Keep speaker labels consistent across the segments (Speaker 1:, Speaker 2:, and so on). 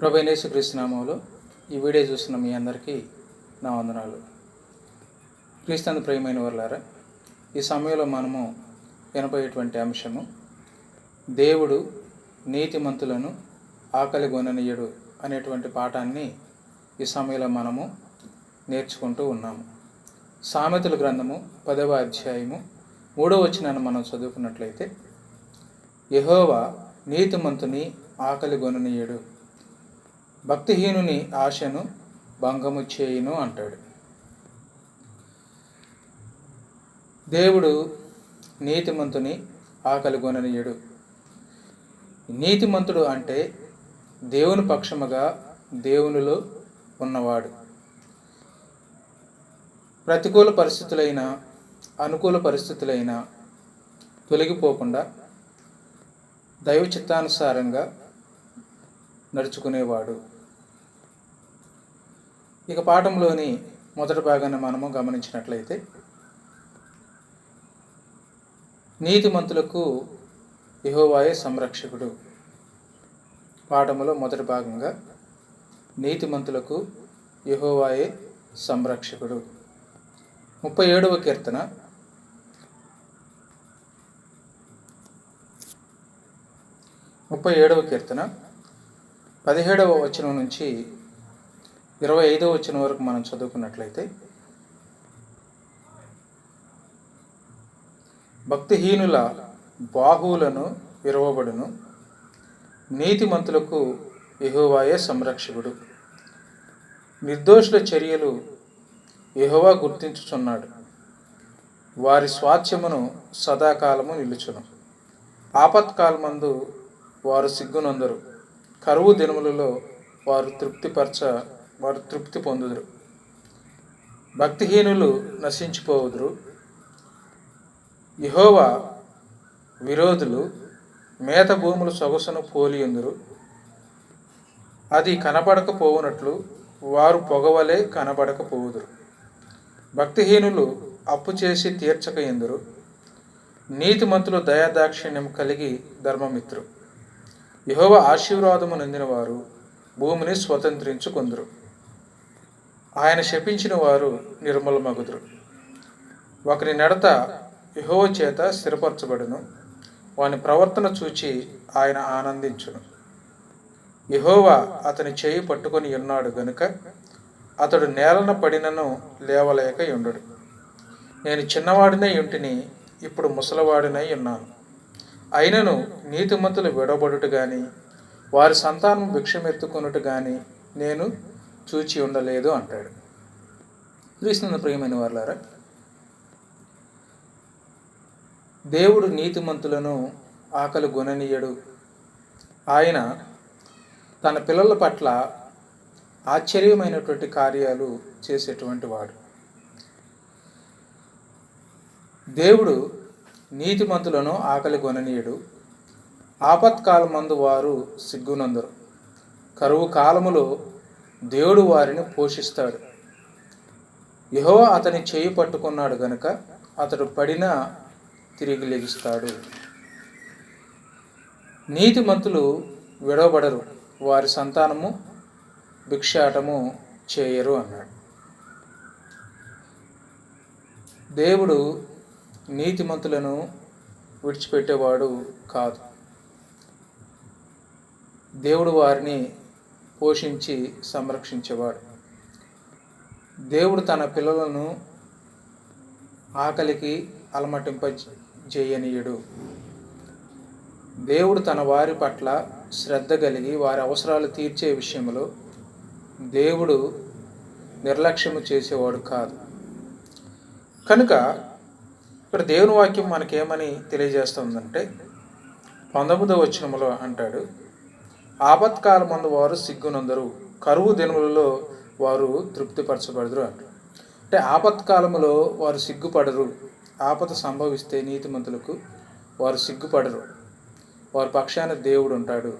Speaker 1: ప్రభైనేసు క్రీస్తునామంలో ఈ వీడియో చూస్తున్న మీ అందరికీ నా వందనాలు. క్రీస్తునందు ప్రియమైన వర్లారా ఈ సమయంలో మనము వినపోయేటువంటి అంశము దేవుడు నీతిమంతులను ఆకలి గొననీయుడు అనేటువంటి పాఠాన్ని ఈ సమయంలో మనము నేర్చుకుంటూ ఉన్నాము. సామెతల గ్రంథము పదవ అధ్యాయము మూడవ వచనాన్ని మనం చదువుకున్నట్లయితే యహోవా నీతిమంతుని ఆకలి గొననీయుడు. భక్తిహీనుని ఆశను భంగము చేయును అంటాడు. దేవుడు నీతిమంతుని ఆకలిగొననీయుడు నీతిమంతుడు అంటే దేవుని పక్షముగా దేవునిలో ఉన్నవాడు. ప్రతికూల పరిస్థితులైన అనుకూల పరిస్థితులైన తొలగిపోకుండా దైవ చిత్తానుసారంగా నడుచుకునేవాడు. ఇక పాఠంలోని మొదటి భాగాన్ని మనము గమనించినట్లయితే నీతిమంతులకు యహోవాయే సంరక్షకుడు. పాఠములో మొదటి భాగంగా నీతిమంతులకు యహోవాయే సంరక్షకుడు. ముప్పై ఏడవ కీర్తన ముప్పై ఏడవ కీర్తన పదిహేడవ వచనం నుంచి ఇరవై ఐదవ వచనం వరకు మనం చదువుకున్నట్లయితే భక్తిహీనుల బాహువులను విరవబడును నీతిమంతులకు ఎహోవాయే సంరక్షకుడు. నిర్దోషుల చర్యలు ఎహోవా గుర్తించుచున్నాడు. వారి స్వాస్థ్యమును సదాకాలము నిలుచును. ఆపత్కాలమందు వారు సిగ్గునందరు. కరువు దినములలో వారు తృప్తిపరచ వారు తృప్తి పొందుదురు. భక్తిహీనులు నశించిపోవుదురు. యహోవా విరోధులు మేత భూములు సొగసును పోలియందురు. అది కనబడకపోవునట్లు వారు పొగవలే కనబడకపోవుదురు. భక్తిహీనులు అప్పు చేసి తీర్చక ఎందురు నీతిమంతులు దయాదాక్షిణ్యం కలిగి ధర్మమిత్రు యహోవ ఆశీర్వాదము నందినవారు భూమిని స్వతంత్రించుకుందరు ఆయన శపించిన వారు నిర్మలమగుదురు. ఒకరి నడత యహోవ చేత స్థిరపరచబడును. వాని ప్రవర్తన చూచి ఆయన ఆనందించును. యహోవా అతని చేయి పట్టుకొని ఉన్నాడు గనుక అతడు నేలన పడినను లేవలేక ఉండడు నేను చిన్నవాడినై ఇంటిని ఇప్పుడు ముసలవాడినై ఉన్నాను. అయినను నీతిమంతులు విడబడుట కానీ వారి సంతానం భిక్షమెత్తుకున్నట్టు కానీ నేను చూచి ఉండలేదు అంటాడు. క్రీస్తున్న ప్రియమైన వాళ్ళారా దేవుడు నీతిమంతులను ఆకలి గుణనీయుడు ఆయన తన పిల్లల పట్ల ఆశ్చర్యమైనటువంటి కార్యాలు చేసేటువంటి వాడు. దేవుడు నీతిమంతులను ఆకలి కొననీయుడు. ఆపత్కాలమందు వారు సిగ్గునందరు. కరువు కాలములో దేవుడు వారిని పోషిస్తాడు. యహో అతని చేయి పట్టుకున్నాడు గనుక అతడు పడిన తిరిగి లెగిస్తాడు. నీతిమంతులు విడవబడరు. వారి సంతానము భిక్షాటము చేయరు అన్నాడు. దేవుడు నీతిమంతులను విడిచిపెట్టేవాడు కాదు. దేవుడు వారిని పోషించి సంరక్షించేవాడు. దేవుడు తన పిల్లలను ఆకలికి అలమటింప చేయనీయుడు దేవుడు తన వారి పట్ల శ్రద్ధ కలిగి వారి అవసరాలు తీర్చే విషయంలో దేవుడు నిర్లక్ష్యము చేసేవాడు కాదు. కనుక ఇక్కడ దేవుని వాక్యం మనకేమని తెలియజేస్తుందంటే పంతొమ్మిదవ వచ్చినములో అంటాడు ఆపత్కాలమందు వారు సిగ్గునందరు కరువు దినములలో వారు తృప్తిపరచబడరు అంటారు అంటే ఆపత్కాలములో వారు సిగ్గుపడరు ఆపద సంభవిస్తే నీతిమంతులకు వారు సిగ్గుపడరు వారి పక్షాన దేవుడు ఉంటాడు.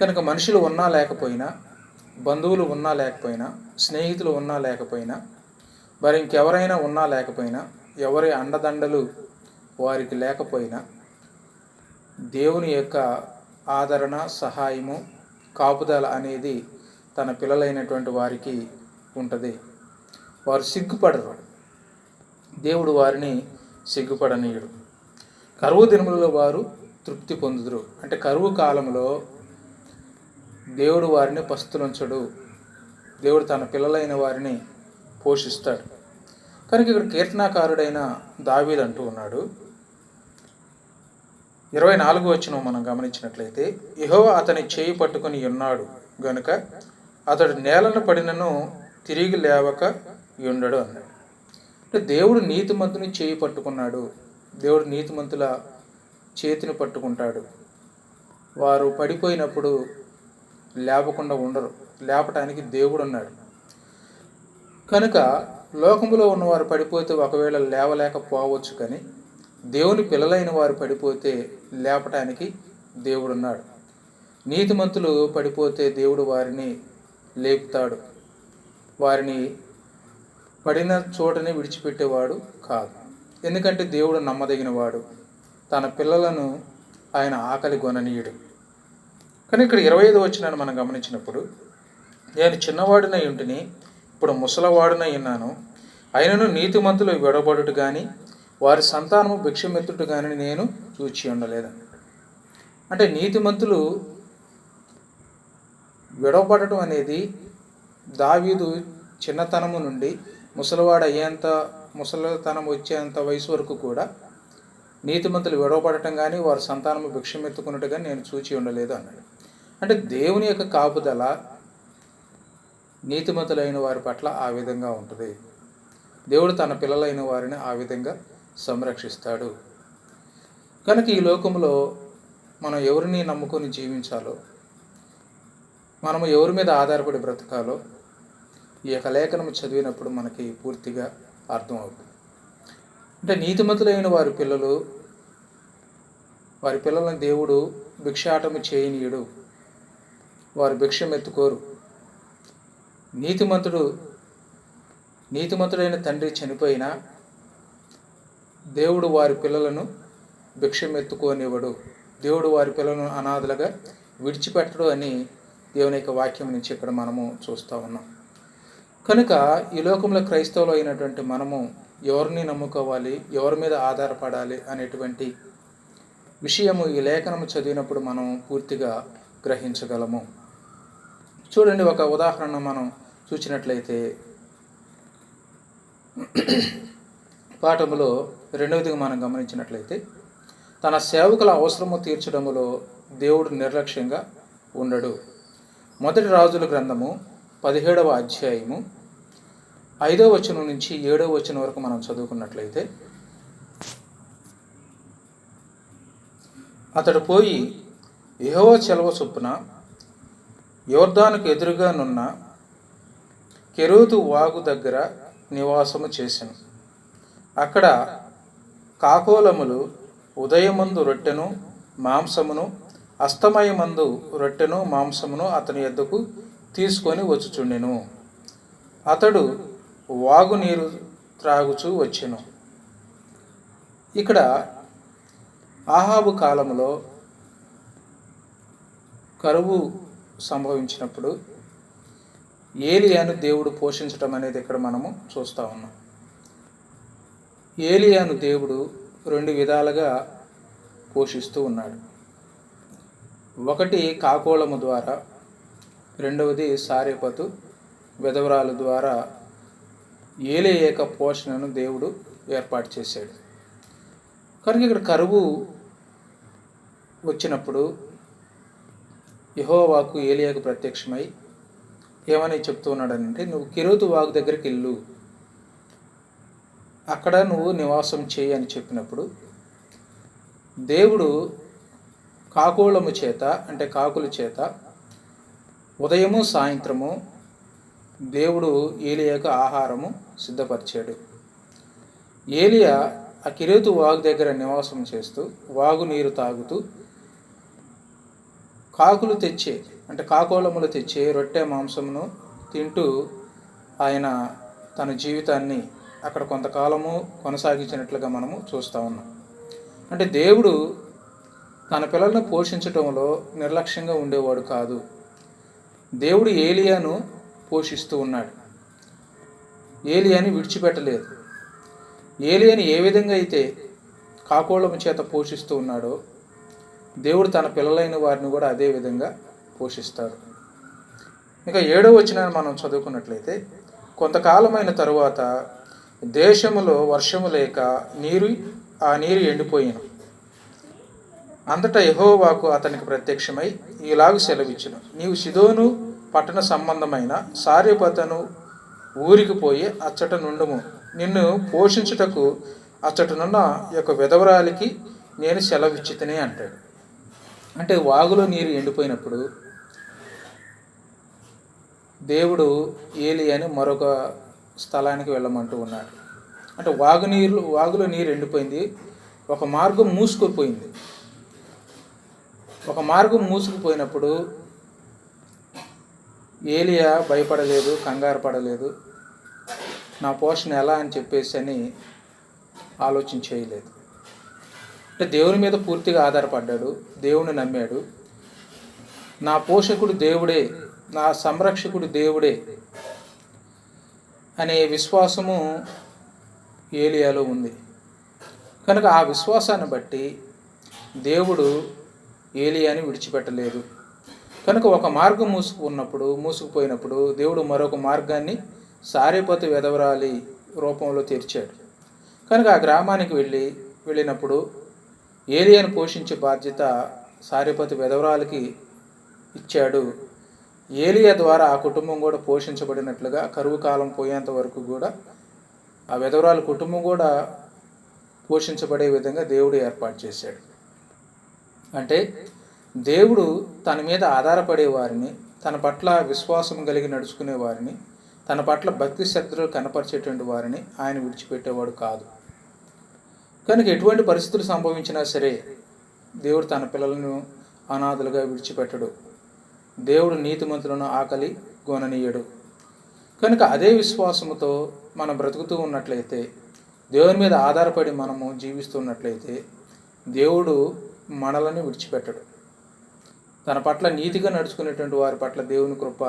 Speaker 1: కనుక మనుషులు ఉన్నా లేకపోయినా బంధువులు ఉన్నా లేకపోయినా స్నేహితులు ఉన్నా లేకపోయినా మరి ఇంకెవరైనా ఉన్నా లేకపోయినా ఎవరి అండదండలు వారికి లేకపోయినా దేవుని యొక్క ఆదరణ సహాయము కాపుదల అనేది తన పిల్లలైనటువంటి వారికి ఉంటుంది. వారు సిగ్గుపడరు. దేవుడు వారిని సిగ్గుపడనీయుడు. కరువు దినములలో వారు తృప్తి పొందుదురు. అంటే కరువు కాలంలో దేవుడు వారిని పస్తులుంచడు. దేవుడు తన పిల్లలైన వారిని పోషిస్తాడు. కనుక ఇక్కడ కీర్తనాకారుడైన దావీద్ అంటూ ఉన్నాడు. ఇరవై నాలుగు వచ్చిన మనం గమనించినట్లయితే ఇహో అతని చేయి పట్టుకొని ఉన్నాడు గనుక అతడు నేలను పడినను తిరిగి లేవక ఉండడు అన్నాడు. అంటే దేవుడు నీతిమంతుని చేయి పట్టుకున్నాడు. దేవుడు నీతిమంతుల చేతిని పట్టుకుంటాడు. వారు పడిపోయినప్పుడు లేపకుండా ఉండరు. లేపటానికి దేవుడు ఉన్నాడు. కనుక లోకములో ఉన్నవారు పడిపోతే ఒకవేళ లేవలేకపోవచ్చు కానీ దేవుని పిల్లలైన వారు పడిపోతే లేపటానికి దేవుడున్నాడు. నీతిమంతులు పడిపోతే దేవుడు వారిని లేపుతాడు. వారిని పడిన చోటనే విడిచిపెట్టేవాడు కాదు. ఎందుకంటే దేవుడు నమ్మదగినవాడు. తన పిల్లలను ఆయన ఆకలి గొననీయుడు. కానీ ఇక్కడ ఇరవై ఐదు వచ్చినాను మనం గమనించినప్పుడు నేను చిన్నవాడినై ఉంటిని ఇప్పుడు ముసలవాడునయ్యున్నాను అయినను నీతిమంతులు విడబడుట కానీ వారి సంతానము భిక్షమెత్తుట కానీ నేను చూచి ఉండలేదు. అంటే నీతిమంతులు విడవబడటం అనేది దావీదు చిన్నతనము నుండి ముసలివాడు అయ్యేంత ముసలితనం వచ్చేంత వయసు వరకు కూడా నీతిమంతులు విడవబడటం కానీ వారి సంతానము భిక్షమెత్తుకున్నట్టు కానీ నేను చూచి ఉండలేదు అన్నాడు. అంటే దేవుని యొక్క కాపుదల నీతిమంతులైన వారి పట్ల ఆ విధంగా ఉంటుంది. దేవుడు తన పిల్లలైన వారిని ఆ విధంగా సంరక్షిస్తాడు. కనుక ఈ లోకంలో మనం ఎవరిని నమ్ముకొని జీవించాలో మనము ఎవరి మీద ఆధారపడి బ్రతకాలో ఈ యొక్క లేఖనం చదివినప్పుడు మనకి పూర్తిగా అర్థమవుతుంది. అంటే నీతిమంతులైన వారి పిల్లలు వారి పిల్లలను దేవుడు భిక్షాటము చేయనీయుడు. వారు భిక్షం ఎత్తుకోరు నీతిమంతుడు నీతిమంతుడైన తండ్రి చనిపోయినా దేవుడు వారి పిల్లలను భిక్షమెత్తుకోనివ్వడు. దేవుడు వారి పిల్లలను అనాథలుగా విడిచిపెట్టడు అని దేవుని యొక్క వాక్యం నుంచి ఇక్కడ మనము చూస్తూ ఉన్నాం. కనుక ఈ లోకంలో క్రైస్తవులు అయినటువంటి మనము ఎవరిని నమ్ముకోవాలి ఎవరి మీద ఆధారపడాలి అనేటువంటి విషయము ఈ లేఖనము చదివినప్పుడు మనం పూర్తిగా గ్రహించగలము. చూడండి ఒక ఉదాహరణ మనం చూసినట్లయితే పాఠములో రెండవదిగా మనం గమనించినట్లయితే తన సేవకుల అవసరము తీర్చడములో దేవుడు నిర్లక్ష్యంగా ఉండడు. మొదటి రాజుల గ్రంథము పదిహేడవ అధ్యాయము ఐదవ వచనం నుంచి ఏడవ వచనం వరకు మనం చదువుకున్నట్లయితే అతడు పోయి యెహోవ చెలవ చొప్పున యుద్ధనికి ఎదురుగా నున్న కెరూతు వాగు దగ్గర నివాసము చేశాను అక్కడ కాకోలములు ఉదయమందు రొట్టెను మాంసమును అస్తమయమందు రొట్టెను మాంసమును అతని ఎద్దకు తీసుకొని వచ్చుచుండెను. అతడు వాగు నీరు త్రాగుచూ వచ్చెను. ఇక్కడ ఆహాబు కాలంలో కరువు సంభవించినప్పుడు ఏలియాను దేవుడు పోషించటం అనేది ఇక్కడ మనము చూస్తూ ఉన్నాం. ఏలియాను దేవుడు రెండు విధాలుగా పోషిస్తూ ఉన్నాడు. ఒకటి కాకోళము ద్వారా రెండవది సారేపతు విధవరాలు ద్వారా ఏలే పోషణను దేవుడు ఏర్పాటు చేశాడు. కనుక ఇక్కడ కరువు వచ్చినప్పుడు యహోవాకు ఏలియాకు ప్రత్యక్షమై ఏమని చెప్తూ ఉన్నాడనంటే నువ్వు కిరోతు వాగు దగ్గరికి వెళ్ళు. అక్కడ నువ్వు నివాసం చేయి అని చెప్పినప్పుడు దేవుడు కాకోళము చేత అంటే కాకుల చేత ఉదయము సాయంత్రము దేవుడు ఏలియాకు ఆహారము సిద్ధపరిచాడు. ఏలియా ఆ కిరేతు వాగు దగ్గర నివాసం చేస్తూ వాగు నీరు తాగుతూ కాకులు తెచ్చే అంటే కాకోలములు తెచ్చే రొట్టె మాంసమును తింటూ ఆయన తన జీవితాన్ని అక్కడ కొంతకాలము కొనసాగించినట్లుగా మనము చూస్తూ ఉన్నాం. అంటే దేవుడు తన పిల్లలను పోషించటంలో నిర్లక్ష్యంగా ఉండేవాడు కాదు. దేవుడు ఏలియాను పోషిస్తూ ఉన్నాడు. ఏలియాని విడిచిపెట్టలేదు. ఏలియాని ఏ విధంగా అయితే కాకోళము చేత పోషిస్తూ ఉన్నాడో దేవుడు తన పిల్లలైన వారిని కూడా అదే విధంగా పోషిస్తాడు. ఇంకా ఏడో వచ్చిన మనం చదువుకున్నట్లయితే కొంతకాలమైన తరువాత దేశములో వర్షము లేక నీరు ఆ నీరు ఎండిపోయిన. అంతటా యహోవాకు అతనికి ప్రత్యక్షమై ఇలాగ సెలవిచ్చును. నీవు సిదోను పట్టణ సంబంధమైన సార్యపతను ఊరికి పోయి అచ్చట నుండుము. నిన్ను పోషించుటకు అచ్చటనున్న యొక్క విధవరాలికి నేను సెలవిచ్చితనే అంటాడు. అంటే వాగులో నీరు ఎండిపోయినప్పుడు దేవుడు ఏలి అని మరొక స్థలానికి వెళ్ళమంటూ ఉన్నాడు. అంటే వాగు నీరు వాగులో నీరు ఎండిపోయింది. ఒక మార్గం మూసుకుపోయింది. ఒక మార్గం మూసుకుపోయినప్పుడు ఏలియా భయపడలేదు కంగారు పడలేదు. నా పోషణ ఎలా అని చెప్పేసి అని ఆలోచన చేయలేదు. అంటే దేవుని మీద పూర్తిగా ఆధారపడ్డాడు దేవుని నమ్మాడు. నా పోషకుడు దేవుడే నా సంరక్షకుడు దేవుడే అనే విశ్వాసము ఏలియాలో ఉంది. కనుక ఆ విశ్వాసాన్ని బట్టి దేవుడు ఏలియాని విడిచిపెట్టలేదు. కనుక ఒక మార్గం మూసుకున్నప్పుడు మూసుకుపోయినప్పుడు దేవుడు మరొక మార్గాన్ని సారేపతి వెదవరాలి రూపంలో తెరిచాడు. కనుక ఆ గ్రామానికి వెళ్ళి వెళ్ళినప్పుడు ఏలియాను పోషించే బాధ్యత సారిపతి వెధవరాలకి ఇచ్చాడు. ఏలియా ద్వారా ఆ కుటుంబం కూడా పోషించబడినట్లుగా కరువు కాలం పోయేంత వరకు కూడా ఆ వెధవరాల కుటుంబం కూడా పోషించబడే విధంగా దేవుడు ఏర్పాటు చేశాడు. అంటే దేవుడు తన మీద ఆధారపడే వారిని తన పట్ల విశ్వాసం కలిగి నడుచుకునే వారిని తన పట్ల భక్తి శ్రద్ధలు కనపరిచేటువంటి వారిని ఆయన విడిచిపెట్టేవాడు కాదు. కనుక ఎటువంటి పరిస్థితులు సంభవించినా సరే దేవుడు తన పిల్లలను అనాథలుగా విడిచిపెట్టడు. దేవుడు నీతిమంతులను ఆకలి గోననీయడు. కనుక అదే విశ్వాసముతో మనం బ్రతుకుతూ ఉన్నట్లయితే దేవుని మీద ఆధారపడి మనము జీవిస్తున్నట్లయితే దేవుడు మనలను విడిచిపెట్టడు. తన పట్ల నీతిగా నడుచుకునేటువంటి వారి పట్ల దేవుని కృప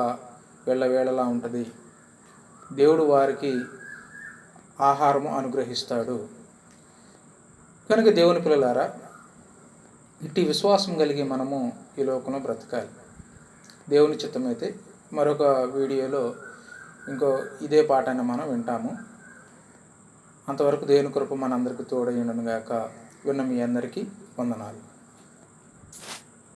Speaker 1: వెళ్ళవేళలా ఉంటుంది. దేవుడు వారికి ఆహారము అనుగ్రహిస్తాడు. కనుక దేవుని పిల్లలారా ఇట్టి విశ్వాసం కలిగి మనము ఈ లోకంలో బ్రతకాలి. దేవుని చిత్తమైతే మరొక వీడియోలో ఇంకో ఇదే పాఠాన్ని మనం వింటాము. అంతవరకు దేవుని కృప మనందరికీ తోడైండును గాక విన్న మీ అందరికీ వందనాలు.